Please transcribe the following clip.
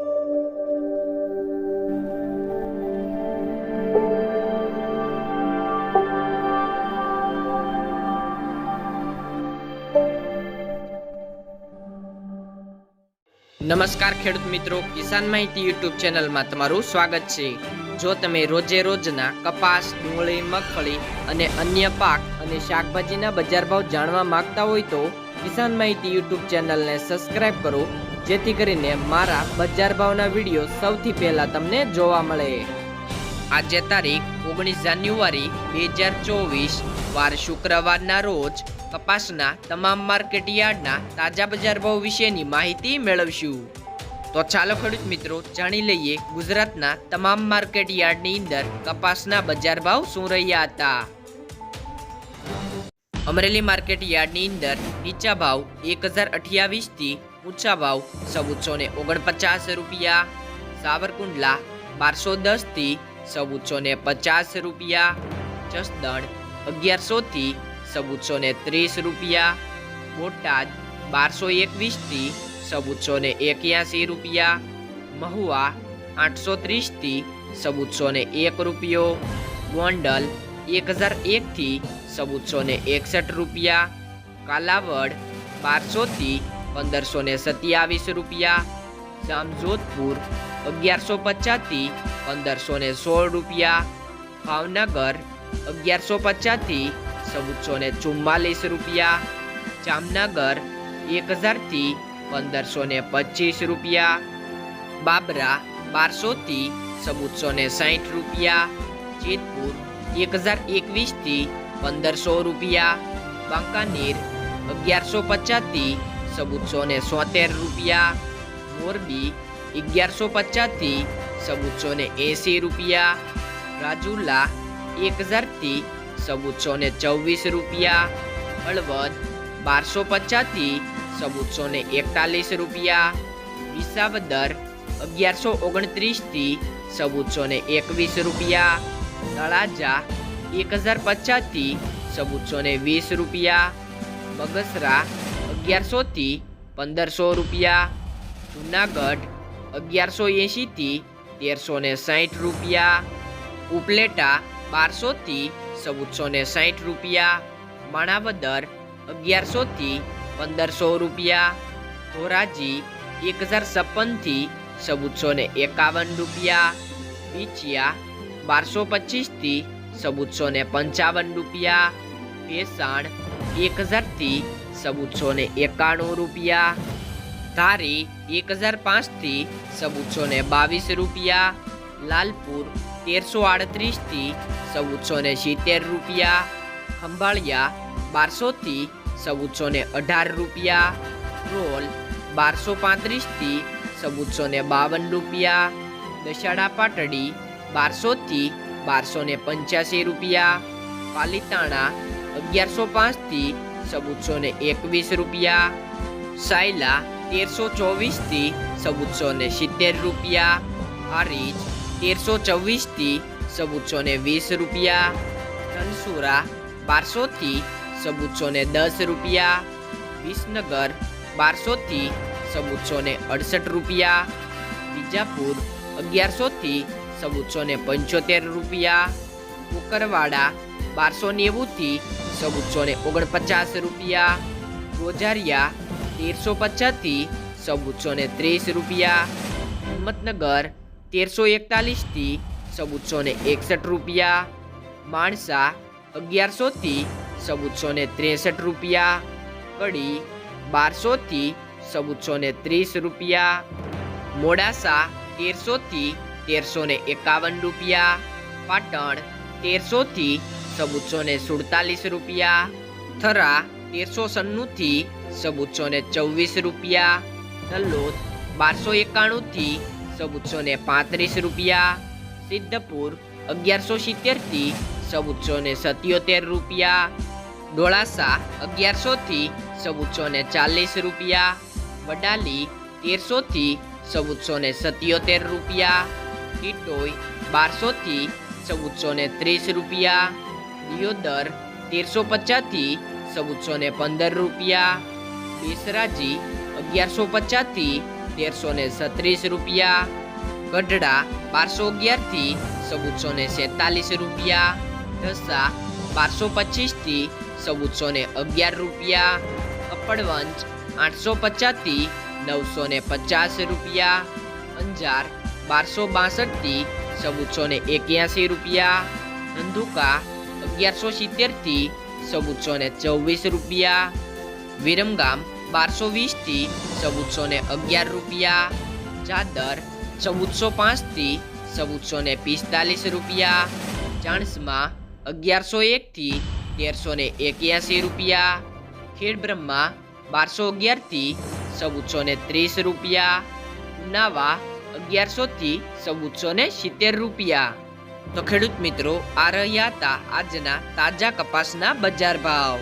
નમસ્કાર ખેડૂત મિત્રો, કિસાન માહિતી યુટ્યુબ ચેનલમાં તમારું સ્વાગત છે. જો તમે રોજે રોજના કપાસ, ડુંગળી, મગફળી અને અન્ય પાક અને શાકભાજીના બજાર ભાવ જાણવા માંગતા હોય તો કિસાન માહિતી યુટ્યુબ ચેનલને સબસ્ક્રાઇબ કરો, જેથી કરીને મારા બજાર ભાવના વીડિયો સૌથી પહેલા તમને જોવા મળે. આજે તારીખ ઓગણીસ જાન્યુઆરી બે હજાર ચોવીસ, વાર શુક્રવારના રોજ કપાસના તમામ માર્કેટ યાર્ડના તાજા બજાર ભાવ વિશેની માહિતી મેળવશું. તો ચાલો ખેડૂત મિત્રો, જાણી લઈએ ગુજરાતના તમામ માર્કેટ યાર્ડની અંદર કપાસના બજાર ભાવ શું રહ્યા હતા. અમરેલી માર્કેટ યાર્ડની અંદર નીચા ભાવ એક હજાર અઠ્યાવીસથી ઊંચા ભાવ ચૌદસો ને ઓગણપચાસ રૂપિયા, સાવરકુંડલા બારસો દસથી ચૌદસો ને પચાસ રૂપિયા, જસદણ અગિયારસોથી ચૌદસો ને ત્રીસ રૂપિયા, બોટાદ બારસો એકવીસથી ચૌદસો ને એક્યાસી રૂપિયા, મહુવા આઠસો ત્રીસથી ચૌદસો ને એક રૂપિયો, ગોંડલ એક હજાર એકથી ચૌદસો ને એકસઠ રૂપિયા, કાલાવડ બારસોથી પંદરસો ને સત્યાવીસ રૂપિયા, જામજોધપુર અગિયારસો પચાસથી પંદરસો ને સોળ રૂપિયા, ભાવનગર અગિયારસો પચાસથી ચૌદસો ને ચુમ્માલીસ રૂપિયા, જામનગર એક હજારથી પંદરસો ને પચીસ રૂપિયા, બાબરા બારસોથી ચૌદસો ને સાઠ રૂપિયા, જેતપુર એક હજાર એકવીસથી પંદરસો રૂપિયા બાંકાનેર અગિયારસો પચાસથી ચૌદસો ને સોતેર રૂપિયા, મોરબી અગિયારસો પચાસથી ચૌદસો ને એંસી રૂપિયા, રાજુલા એક હજારથી ચૌદસો ને ચોવીસ રૂપિયા, હળવદ બારસો પચાસથી ચૌદસો ને એકતાલીસ રૂપિયા, વિસાવદર અગિયારસો ઓગણત્રીસથી ચૌદસો ને એકવીસ રૂપિયા, તળાજા એક હજાર પચાસથી ચૌદસો ને વીસ રૂપિયા, બગસરા અગિયારસોથી પંદરસો રૂપિયા, જુનાગઢ અગિયારસો એંશીથી તેરસો ને સાઠ રૂપિયા, ઉપલેટા બારસોથી ચૌદસો ને સાઠ રૂપિયા, માણાવદર અગિયારસોથી પંદરસો રૂપિયા, ધોરાજી એક હજાર છપ્પનથી ચૌદસો ને એકાવન રૂપિયા પીચિયા બારસો પચીસથી ચૌદસો ને પંચાવન રૂપિયા, ભેસાણ એક હજારથી ચૌદસો ને એકાણું રૂપિયા, ધારી એક હજાર પાંચથી ચૌદસો ને બાવીસ રૂપિયા, લાલપુર તેરસો આડત્રીસથી ચૌદસો ને સિત્તેર રૂપિયા, ખંભાળિયા બારસોથી ચૌદસો ને અઢાર રૂપિયા, રોલ બારસો પાંત્રીસથી ચૌદસો ને બાવન રૂપિયા દશાડા પાટડી બારસોથી બારસો ને પંચ્યાસી રૂપિયા, પાલીતાણા અગિયારસો પાંચથી ચૌદસો ને એકવીસ રૂપિયા, સાયલા તેરસો ચોવીસથી ચૌદસો ને સિત્તેર રૂપિયા, હરીજ તેરસો ચોવીસથી ચૌદસો ને વીસ રૂપિયા, ધનસુરા બારસોથી ચૌદસો ને દસ રૂપિયા, વિસનગર બારસોથી ચૌદસો ને અડસઠ રૂપિયા બીજાપુર અગિયારસોથી ચૌદસો પંચોતેર રૂપિયા. કુકરવાડા બારસો નેવુંથી ચૌદસો ને ઓગણપચાસ રૂપિયા. રોજારિયા તેરસો પચાસથી ચૌદસો ને ત્રીસ રૂપિયા. હિંમતનગર તેરસો એકતાલીસથી ચૌદસો ને એકસઠ રૂપિયા. માણસા અગિયારસોથી ચૌદસો ને ત્રેસઠ રૂપિયા. કડી બારસોથી ચૌદસો ને ત્રીસ રૂપિયા. મોડાસા તેરસોથી તેરસો ને એકાવન રૂપિયા, પાટણ તેરસોથી ચૌદસો ને સુડતાલીસ રૂપિયા, થરા તેરસો સન્નુંથી ચૌદસો ને ચોવીસ રૂપિયા તલોદ બારસો એકાણુંથી ચૌદસો ને પાંત્રીસ રૂપિયા, સિદ્ધપુર અગિયારસો સિત્તેરથી ચૌદસો ને સત્યોતેર રૂપિયા, ડોળાસા અગિયારસોથી ચૌદસો ને ચાલીસ રૂપિયા, વડાલી તેરસોથી ચૌદસો ને સત્યોતેર રૂપિયા ટીટોઈ બારસોથી ચૌદસો ને ત્રીસ રૂપિયા. દિયોદર તેરસો પચાસથી ચૌદસો ને પંદર રૂપિયા. બેસરાજી અગિયારસો પચાસથી તેરસો ને છત્રીસ રૂપિયા. ગઢડા બારસો અગિયારથી ચૌદસો ને સેતાલીસ રૂપિયા. ઢસા બારસો પચીસથી ચૌદસો ને અગિયાર રૂપિયા. કપડવંજ આઠસો પચાસથી નવસો ને પચાસ રૂપિયા. અંજાર બારસો બાસઠથી ચૌદસો ને એક્યાસી રૂપિયા. નંદુકા અગિયારસો સિત્તેરથી ચૌદસો ને ચોવીસ રૂપિયા. વિરમગામ બારસો વીસથી ચૌદસો ને અગિયાર રૂપિયા. ચાદર ચૌદસો પાંચથી ચૌદસો ને પિસ્તાલીસ રૂપિયા. ચાણસમાં અગિયારસો એક થી તેરસો ને એક્યાસી રૂપિયા. ખેડબ્રહ્મા બારસો અગિયારથી ચૌદસો ને ત્રીસ રૂપિયા. ઉનાવા અગિયારસો થી ચૌદસો ને સિત્તેર રૂપિયા. તો ખેડૂત મિત્રો, આ રહ્યા હતા આજના તાજા કપાસના બજાર ભાવ.